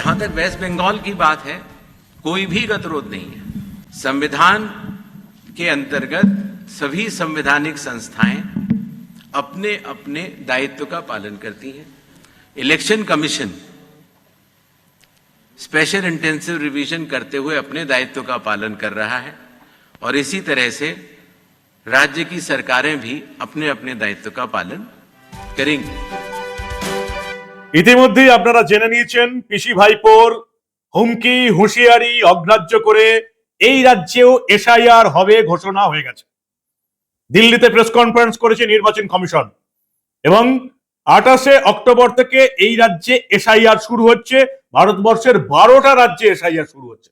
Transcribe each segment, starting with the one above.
जहाँ तक waste Bengal की बात है, कोई भी गतिरोध नहीं है। संविधान के अंतर्गत सभी संवैधानिक संस्थाएँ अपने अपने दायित्व का पालन करती हैं। Election commission special intensive revision करते हुए अपने दायित्व का पालन कर रहा है और इसी तरह से राज्य की सरकारें भी अपने अपने दायित्व का पालन करेंगी। ইতিমধ্যেই আপনারা জেনে নিয়েছেন, পিসি ভাইপোর হুমকি, হুঁশিয়ারি অগ্রাহ্য করে এই রাজ্যেও এসআইআর হবে ঘোষণা হয়ে গেছে। দিল্লিতে প্রেস কনফারেন্স করেছে নির্বাচন কমিশন। এবং আঠাশে অক্টোবর থেকে এই রাজ্যে এসআইআর শুরু হচ্ছে, ভারতবর্ষের বারোটা রাজ্যে এসআইআর শুরু হচ্ছে।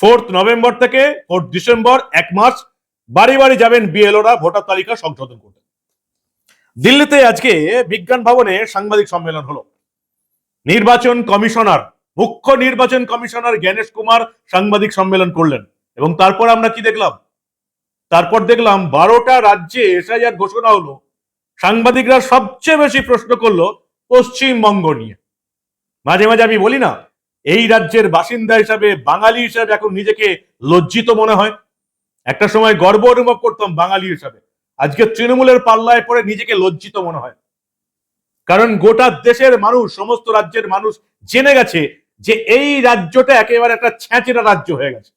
ফোর্থ নভেম্বর থেকে ফোর্থ ডিসেম্বর, এক মাস বাড়ি বাড়ি যাবেন বিএলওরা, ভোটার তালিকা সংশোধন করতে। দিল্লিতে আজকে বিজ্ঞান ভবনে সাংবাদিক সম্মেলন হলো। নির্বাচন কমিশনার, মুখ্য নির্বাচন কমিশনার জ্ঞানেশ কুমার সাংবাদিক সম্মেলন করলেন এবং তারপর আমরা কি দেখলাম? তারপর দেখলাম বারোটা রাজ্যে এসআইআর ঘোষণা হলো। সাংবাদিকরা সবচেয়ে বেশি প্রশ্ন করল পশ্চিমবঙ্গ নিয়ে। মাঝে মাঝে আমি বলি না, এই রাজ্যের বাসিন্দা হিসাবে, বাঙালি হিসাবে এখন নিজেকে লজ্জিত মনে হয়। একটা সময় গর্ব অনুভব করতাম বাঙালি হিসাবে। আজকে তৃণমূলের পাল্লায় পড়ে নিজেকে লজ্জিত মনে হয়। কারণ গোটা দেশের মানুষ, সমস্ত রাজ্যের মানুষ জেনে গেছে যে এই রাজ্যটা একেবারে একটা ছ্যাঁচেরা রাজ্য হয়ে গেছে।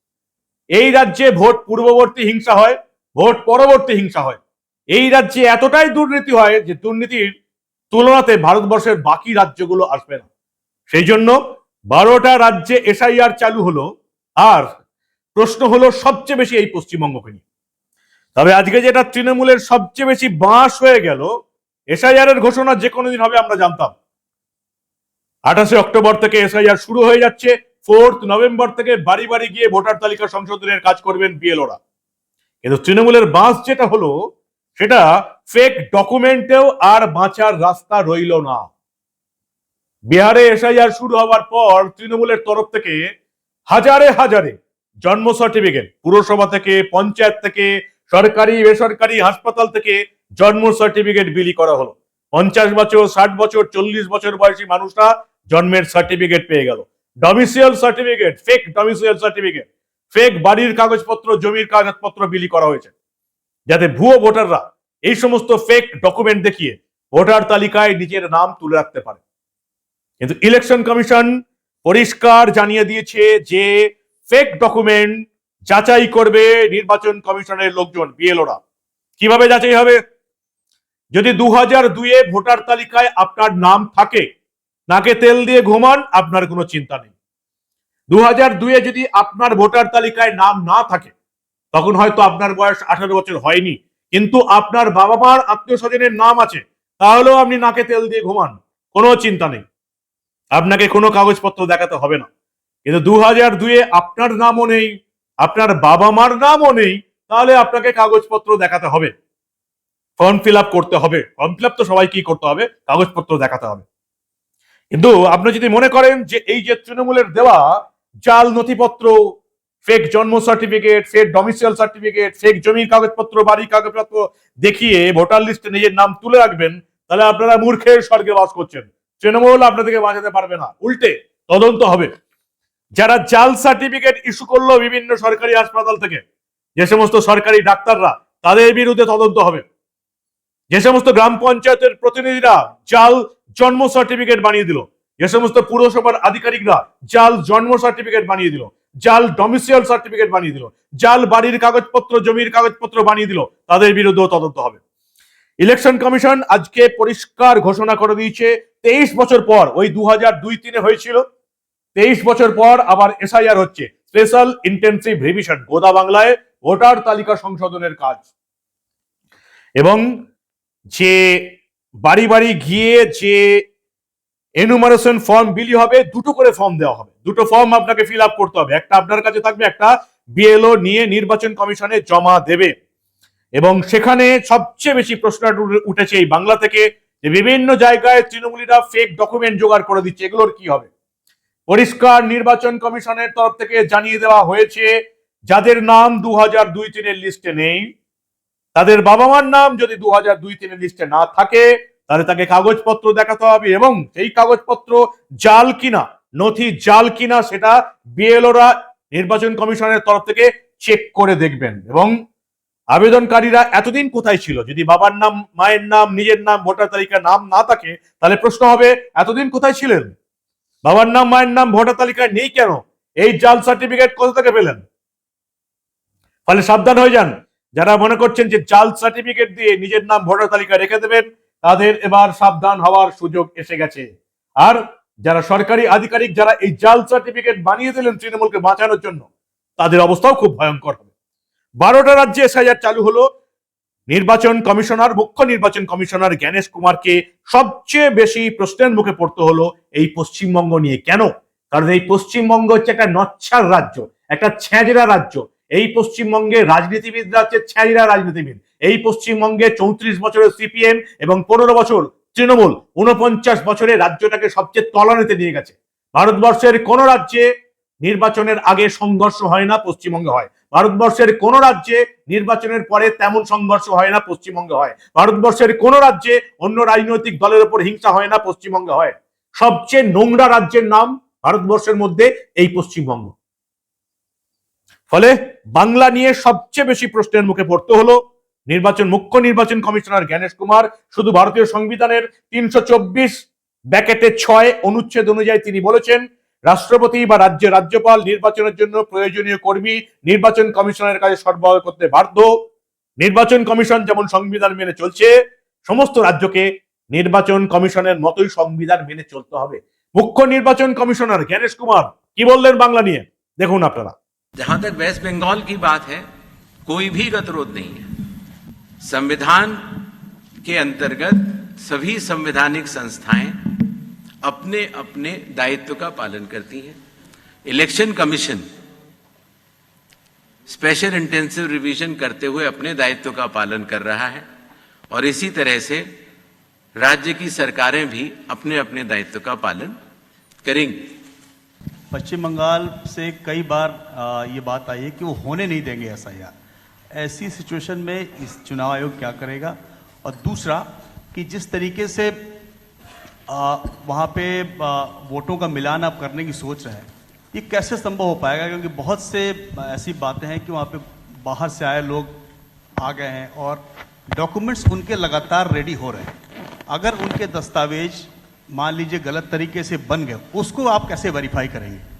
এই রাজ্যে ভোট পূর্ববর্তী হিংসা হয়, ভোট পরবর্তী হিংসা হয়। এই রাজ্যে এতটাই দুর্নীতি হয় যে দুর্নীতির তুলনাতে ভারতবর্ষের বাকি রাজ্যগুলো আসবে না। সেই জন্য বারোটা রাজ্যে এসআইআর চালু হলো, আর প্রশ্ন হলো সবচেয়ে বেশি এই পশ্চিমবঙ্গকে নিয়ে। তবে আজকে যেটা তৃণমূলের সবচেয়ে বেশি বাঁশ হয়ে গেল এসআইআর ঘোষণা যে কোনো দিন হবে আমরা জানতাম। আঠাশে অক্টোবর থেকে এসআইআর শুরু হয়ে যাচ্ছে, ফোর্থ নভেম্বর থেকে বাড়ি বাড়ি গিয়ে ভোটার তালিকা সংশোধনের কাজ করবেন বিএলওরা। কিন্তু তৃণমূলের বাঁশ যেটা হলো, সেটা ফেক ডকুমেন্টেও আর বাঁচার রাস্তা রইল না। বিহারে এসআইআর শুরু হওয়ার পর তৃণমূলের তরফ থেকে হাজারে হাজারে জন্ম সার্টিফিকেট পুরসভা থেকে, পঞ্চায়েত থেকে সরকারি, বেসরকারি হাসপাতাল থেকে জন্ম সার্টিফিকেট বিলি করা হলো। পঞ্চাশ বছর, ষাট বছর, চল্লিশ বছর বয়সী মানুষরা জন্মের সার্টিফিকেট পেয়ে গেল। Domicile certificate fake domicile certificate fake বাড়ির কাগজপত্র, জমির কাগজপত্র বিলি করা হয়েছে। যাতে ভুয়ো ভোটাররা এই সমস্ত ফেক ডকুমেন্ট দেখিয়ে ভোটার তালিকায় নিজের নাম তুলে রাখতে পারে। কিন্তু ইলেকশন কমিশন পরিষ্কার জানিয়ে দিয়েছে যে ফেক ডকুমেন্ট যাচাই করবে নির্বাচন কমিশনের লোকজন, বিএলওরা। কীভাবে যাচাই হবে? যদি দু হাজার দুইয়ে ভোটার তালিকায় আপনার নাম থাকে, নাকে তেল দিয়ে ঘুমান, আপনার কোনো চিন্তা নেই। দু হাজার দুইয়ে যদি আপনার ভোটার তালিকায় নাম না থাকে, তখন হয়তো আপনার বয়স আঠারো বছর হয়নি, কিন্তু আপনার বাবা মার আত্মীয় স্বজনের নাম আছে, তাহলেও আপনি নাকে তেল দিয়ে ঘুমান, কোনো চিন্তা নেই। আপনাকে কোনো কাগজপত্র দেখাতে হবে না। কিন্তু দু হাজার দুইয়ে আপনার নামও নেই আপনার বাবা মার নামও নেই, তাহলে আপনাকে কাগজপত্র দেখাতে হবে। ফর্ম ফিল আপ করতে হবে। ফর্ম ফিল আপ তো সবাইকেই করতে হবে? কাগজপত্র দেখাতে হবে। কিন্তু আপনি যদি মনে করেন যে এই যে তৃণমূলের দেওয়া জাল নথিপত্র ফেক জন্ম certificate fake domicile certificate fake জমির কাগজপত্র, বাড়ির কাগজপত্র দেখিয়ে ভোটার লিস্টে নিজের নাম তুলে রাখবেন, তাহলে আপনারা মূর্খের স্বর্গে বাস করছেন। তৃণমূল আপনাদেরকে বাঁচাতে পারবে না। উল্টে তদন্ত হবে। যারা জাল সার্টিফিকেট ইস্যু করল বিভিন্ন সরকারি হাসপাতাল থেকে, যে সমস্ত সরকারি ডাক্তাররা, তাদের বিরুদ্ধে তদন্ত হবে। যে সমস্ত গ্রাম পঞ্চায়েতের প্রতিনিধিরা জাল জন্ম সার্টিফিকেট বানিয়ে দিল, যে সমস্ত পুরসভার আধিকারিকরা জাল জন্ম সার্টিফিকেট বানিয়ে দিল, জাল ডমিসিয়াল সার্টিফিকেট বানিয়ে দিল, জাল বাড়ির কাগজপত্র, জমির কাগজপত্র বানিয়ে দিল, তাদের বিরুদ্ধেও তদন্ত হবে। ইলেকশন কমিশন আজকে পরিষ্কার ঘোষণা করে দিয়েছে, তেইশ বছর পর, ওই দু হাজার দুই তিনে হয়েছিল তেইশ বছর পর আবার এসআইআর হচ্ছে। স্পেশাল ইন্টেন্সিভ রিভিশন গোদা বাংলায় ভোটার তালিকা সংশোধনের কাজ। এবং যে বাড়ি বাড়ি গিয়ে যে এনুমারেশন ফর্ম বিলি হবে, দুটো করে ফর্ম দেওয়া হবে। দুটো ফর্ম আপনাকে ফিল আপ করতে হবে। একটা আপনার কাছে থাকবে, একটা বিএলও নিয়ে নির্বাচন কমিশনে জমা দেবে। এবং সেখানে সবচেয়ে বেশি প্রশ্ন উঠেছে এই বাংলা থেকে যে বিভিন্ন জায়গায় তৃণমূলীরা ফেক ডকুমেন্ট জোগাড় করে দিচ্ছে। এগুলোর কি হবে? পরিষ্কার নির্বাচন কমিশনের তরফ থেকে জানিয়ে দেওয়া হয়েছে, যাদের নাম দু হাজার দুই তিনের লিস্টে নেই, তাদের বাবা মার নাম যদি দু হাজার দুই তিনের লিস্টে না থাকে, তাহলে তাকে কাগজপত্র দেখাতে হবে এবং সেই কাগজপত্র জাল কিনা, নথি জাল কিনা সেটা বিএলওরা নির্বাচন কমিশনের তরফ থেকে চেক করে দেখবেন এবং আবেদনকারীরা এতদিন কোথায় ছিল? যদি বাবার নাম, মায়ের নাম, নিজের নাম, ভোটার তালিকার নাম না থাকে, তাহলে প্রশ্ন হবে, এতদিন কোথায় ছিলেন? বাবার নাম, মায়ের নাম, ভোটার তালিকায় নেই কেন? এই জাল সার্টিফিকেট কোথা থেকে পেলেন? ফলে সাবধান হয়ে যান। যারা মনে করছেন যে জাল সার্টিফিকেট দিয়ে নিজের নাম, ভোটার তালিকায় রেখে দেবেন, তাদের এবার সাবধান হওয়ার সুযোগ এসে গেছে। আর যারা সরকারি আধিকারিক, যারা এই জাল সার্টিফিকেট বানিয়ে দিলেন তৃণমূলকে বাঁচানোর জন্য, তাদের অবস্থাও খুব ভয়ঙ্কর হবে। বারোটা রাজ্যে এসআইআর চালু হলো। নির্বাচন কমিশনার, মুখ্য নির্বাচন কমিশনার জ্ঞানেশ কুমারকে সবচেয়ে বেশি প্রশ্নের মুখে পড়তে হলো এই পশ্চিমবঙ্গ নিয়ে। কেন? কারণ এই পশ্চিমবঙ্গ হচ্ছে একটা নচ্ছার রাজ্য, একটা ছ্যাঁজরা রাজ্য। এই পশ্চিমবঙ্গে রাজনীতিবিদরা হচ্ছে ছ্যাঁজরা রাজনীতিবিদ। এই পশ্চিমবঙ্গে চৌত্রিশ বছরের সিপিএম এবং পনেরো বছর তৃণমূল উনপঞ্চাশ বছরে রাজ্যটাকে সবচেয়ে তলানিতে নিয়ে গেছে। ভারতবর্ষের কোন রাজ্যে নির্বাচনের আগে সংঘর্ষ হয় না, পশ্চিমবঙ্গে হয়। ভারতবর্ষের কোন রাজ্যে নির্বাচনের পরে তেমন সংঘর্ষ হয় না, পশ্চিমবঙ্গে হয়। ভারতবর্ষের কোন রাজ্যে অন্য রাজনৈতিক দলের উপর হিংসা হয় না, পশ্চিমবঙ্গে হয়। সবচেয়ে নোংরা রাজ্যের নাম ভারতবর্ষের মধ্যে এই পশ্চিমবঙ্গ। ফলে বাংলা নিয়ে সবচেয়ে বেশি প্রশ্নের মুখে পড়তে হলো, নির্বাচন, মুখ্য নির্বাচন কমিশনার জ্ঞানেশ কুমার শুধু ভারতীয় সংবিধানের তিনশো চব্বিশ ব্যাকেটে ছয় অনুচ্ছেদ অনুযায়ী তিনি বলেছেন রাষ্ট্রপতি বা রাজ্যের রাজ্যপাল নির্বাচনের জন্য প্রয়োজনীয় কর্মী নির্বাচন কমিশনের কাছে সরবরাহ করতে বাধ্য নির্বাচন কমিশন যেমন সংবিধান মেনে চলছে সমস্ত রাজ্যকে নির্বাচন কমিশনের মতোই সংবিধান মেনে চলতে হবে মুখ্য নির্বাচন কমিশনার জ্ঞানেশ কুমার কি বললেন বাংলা নিয়ে দেখুন আপনারা जहां तक वेस्ट बंगाल की बात है कोई भी गतिरोध नहीं है संविधान के अंतर्गत सभी संवैधानिक संस्थाएं अपने अपने दायित्व का पालन करती हैं। Election commission special intensive revision करते हुए अपने दायित्व का पालन कर रहा है और इसी तरह से राज्य की सरकारें भी अपने अपने दायित्व का पालन करेंगी। पश्चिम बंगाल से कई बार ये बात आई है कि वो होने नहीं देंगे ऐसा यार ऐसी सिचुएशन में इस चुनाव आयोग क्या करेगा? और दूसरा कि जिस तरीके से आ, वहाँ पे आ, वोटों का मिलान आप करने की सोच रहे हैं। ये कैसे संभव हो पाएगा? क्योंकि बहुत से ऐसी बातें हैं कि वहाँ पे बाहर से आए लोग आ गए हैं और डॉक्यूमेंट्स उनके लगातार रेडी हो रहे हैं। अगर उनके दस्तावेज़ मान लीजिए गलत तरीके से बन गए उसको आप कैसे वेरीफाई करेंगे?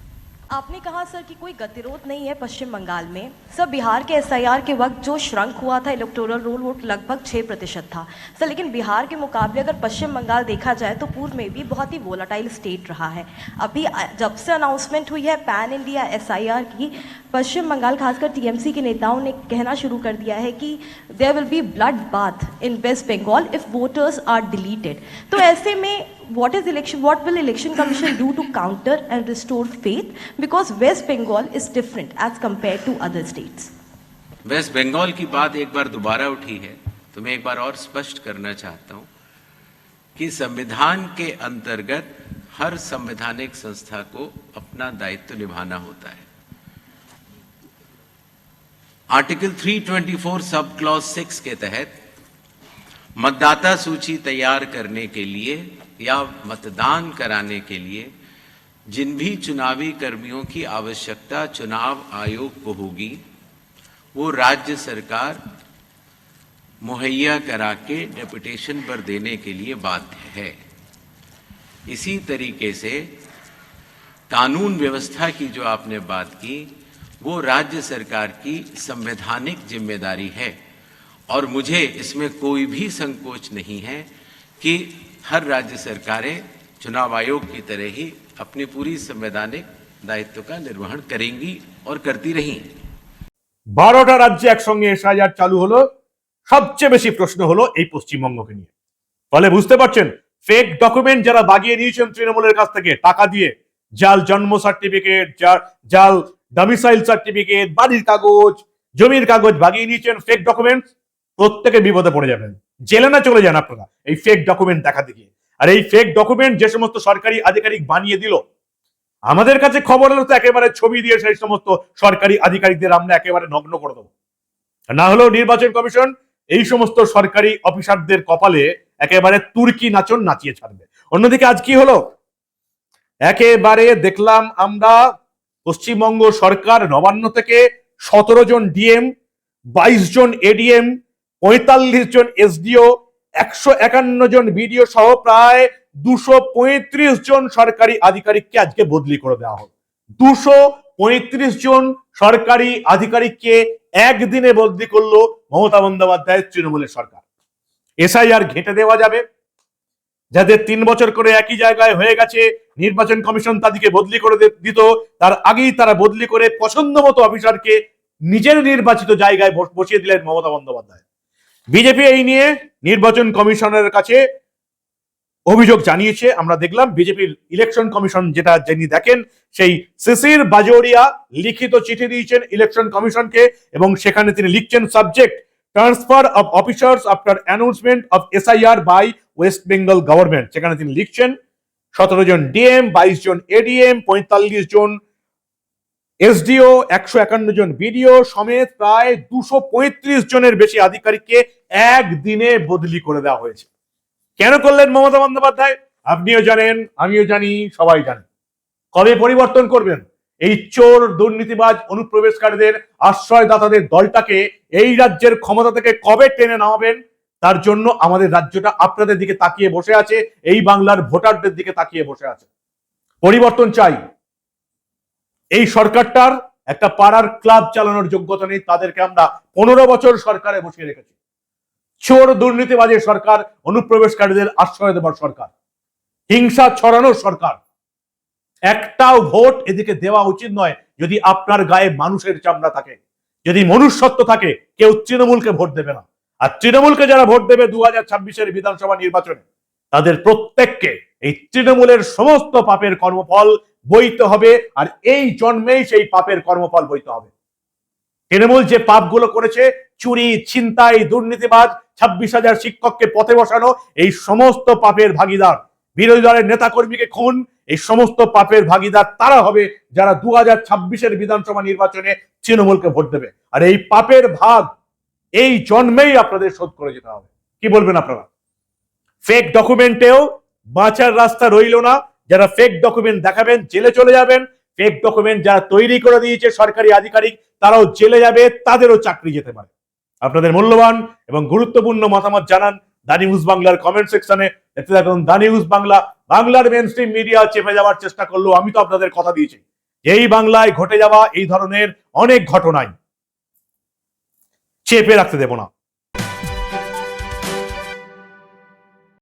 आपने कहा, सर, कि कोई गतिरोध नहीं है पश्चिम बंगाल में। सर, बिहार के एसआईआर के वक्त जो श्रंक हुआ था, इलेक्टोरल रोल वोट लगभग छः प्रतिशत था। सर, लेकिन बिहार के मुकाबले अगर पश्चिम बंगाल देखा जाए तो पूर्व में भी बहुत ही वोलाटाइल स्टेट रहा है। अभी जब से अनाउंसमेंट हुई है, पैन इंडिया एसआईआर की, पश्चिम बंगाल, खासकर टीएमसी के नेताओं ने कहना शुरू कर दिया है कि there will be bloodbath in West Bengal if voters are deleted तो ऐसे में, what is election, what will election commission do to counter and restore faith? Because west bengal is different as compared to other states. West Bengal की बात एक बार दोबारा उठी है तो मैं एक बार और स्पष्ट करना चाहता हूँ कि संविधान के अंतर्गत हर संवैधानिक संस्था को अपना दायित्व निभाना होता है। आर्टिकल 324 सब क्लॉज 6 के तहत मतदाता सूची तैयार करने के लिए या मतदान कराने के लिए जिन भी चुनावी कर्मियों की आवश्यकता चुनाव आयोग को होगी, वो राज्य सरकार मुहैया करा के डेपुटेशन पर देने के लिए बाध्य है। इसी तरीके से कानून व्यवस्था की जो आपने बात की, वो राज्य सरकार की संवैधानिक ज़िम्मेदारी है। और मुझे इसमें कोई भी संकोच नहीं है कि हर राज्य सरकारें चुनाव आयोग की तरह ही अपनी पूरी संवैधानिक दायित्व का निर्वहन करेंगी और करती रही বারোটা রাজ্যে একসঙ্গে এসআইআর চালু হলো সবচেয়ে বেশি প্রশ্ন হলো এই পশ্চিমবঙ্গকে নিয়ে ফলে বুঝতে পারছেন ফেক ডকুমেন্ট যারা বাগিয়ে নিয়েছেন তৃণমূলের কাছ থেকে টাকা দিয়ে জাল জন্ম সার্টিফিকেট জাল ডমিসাইল সার্টিফিকেট বাড়ির কাগজ জমির কাগজ বাগিয়ে নিয়েছেন ফেক ডকুমেন্ট প্রত্যেকে বিপদে পড়ে যাবেন জেলে না চলে যান আপনারা এই ফেক ডকুমেন্ট দেখাতে গিয়ে আর এই ফেক ডকুমেন্ট যে সমস্ত সরকারি আধিকারিক বানিয়ে দিল, আমাদের কাছে খবর এলো তো একেবারে ছবি দিয়ে সেই সমস্ত সরকারি আধিকারিকদের আমরা একেবারে নগ্ন করে দেবো। না হলেও নির্বাচন কমিশন এই সমস্ত সরকারি অফিসারদের কপালে একেবারে তুর্কি নাচন নাচিয়ে ছাড়বে। অন্যদিকে আজ কি হলো? একেবারে দেখলাম আমরা পশ্চিমবঙ্গ সরকার নবান্ন থেকে সতেরো জন ডিএম বাইশ জন এডিএম পঁয়তাল্লিশ জন এসডিও একশো একান্ন জন বিডিও সহ প্রায় দুশো পঁয়ত্রিশ জন সরকারি আধিকারিককে আজকে বদলি করে দেওয়া হলো। দুশো পঁয়ত্রিশ জন সরকারি আধিকারিককে একদিনে বদলি করল মমতা বন্দ্যোপাধ্যায়ের তৃণমূলের সরকার। এসআইআর ঘেঁটে দেওয়া যাবে। যাদের তিন বছর করে একই জায়গায় হয়ে গেছে, নির্বাচন কমিশন তাদেরকে বদলি করে দিত। তার আগেই তারা বদলি করে পছন্দ মতো অফিসারকে নিজের নির্বাচিত জায়গায় বস- বসিয়ে দিলেন মমতা বন্দ্যোপাধ্যায়। বিজেপি এই নিয়ে নির্বাচন কমিশনের কাছে অভিযোগ জানিয়েছে। আমরা দেখলাম বিজেপির ইলেকশন কমিশন যেটা যিনি দেখেন, সেই শিশির বাজোরিয়া লিখিত চিঠি দিয়েছেন ইলেকশন কমিশনকে এবং সেখানে তিনি লিখছেন, subject transfer of officers after announcement of SIR by West Bengal government. সেখানে তিনি লিখছেন, সতেরো জন ডিএম, বাইশ জন এডিএম, পঁয়তাল্লিশ জন এসডিও একশো একান্ন জন, বিডিও সমেত প্রায় দুশো পঁয়ত্রিশ জনের বেশি আধিকারিককে একদিনে বদলি করে দেওয়া হয়েছে। কেন করলেন মমতা বন্দ্যোপাধ্যায়? আপনিও জানেন, আমিও জানি, সবাই জানে। কবে পরিবর্তন করবেন? এই চোর, দুর্নীতিবাজ, অনুপ্রবেশকারীদের আশ্রয়দাতাদের দলটাকে এই রাজ্যের ক্ষমতা থেকে কবে টেনে নামাবেন? তার জন্য আমাদের রাজ্যটা আপনাদের দিকে তাকিয়ে বসে আছে, এই বাংলার ভোটারদের দিকে তাকিয়ে বসে আছে। পরিবর্তন চাই। এই সরকারটার একটা পাড়ার ক্লাব চালানোর যোগ্যতা নেই, তাদেরকে আমরা পনেরো বছর সরকারে বসিয়ে রেখেছি। চোর দুর্নীতিবাজের সরকার, অনুপ্রবেশকারীদের আশ্রয় দেবার সরকার, হিংসা ছড়ানোর সরকার। একটাও ভোট এদিকে দেওয়া উচিত নয় যদি আপনার গায়ে মানুষের চামড়া থাকে, যদি মনুষ্যত্ব থাকে, কেউ তৃণমূলকে ভোট দেবে না। আর তৃণমূলকে যারা ভোট দেবে দু হাজার ছাব্বিশের বিধানসভা নির্বাচনে, তাদের প্রত্যেককে এই তৃণমূলের সমস্ত পাপের কর্মফল বইতে হবে, আর এই জন্মেই সেই পাপের কর্মফল বইতে হবে। তৃণমূল যে পাপগুলো করেছে, চুরি, ছিনতাই, দুর্নীতিবাজ, ছাব্বিশ হাজার শিক্ষককে পথে বসানো, এই সমস্ত পাপের ভাগিদার বিরোধী দলের নেতা কর্মীকে খুন, এই সমস্ত পাপের ভাগিদার তারা হবে যারা দু হাজার ছাব্বিশের বিধানসভা নির্বাচনে তৃণমূলকে ভোট দেবে। আর এই পাপের ভাগ, এই জন্মেই আপনাদের শোধ করে যেতে হবে। কি বলবেন আপনারা? ফেক ডকুমেন্টেও বাঁচার রাস্তা রইল না। যারা ফেক ডকুমেন্ট দেখাবেন, জেলে চলে যাবেন। ফেক ডকুমেন্ট যারা তৈরি করে দিয়েছে সরকারি আধিকারিক, তারাও জেলে যাবে, তাদেরও চাকরি যেতে পারে। আপনাদের মূল্যবান এবং গুরুত্বপূর্ণ মতামত জানান দা নিউজ বাংলার কমেন্ট সেকশনে এতে দেখুন দা নিউজ বাংলা, বাংলার মেন স্ট্রিম মিডিয়া চেপে যাওয়ার চেষ্টা করল, আমি তো আপনাদের কথা দিয়েছি। এই বাংলায় ঘটে যাওয়া এই ধরনের অনেক ঘটনাই চেপে রাখতে দেব না।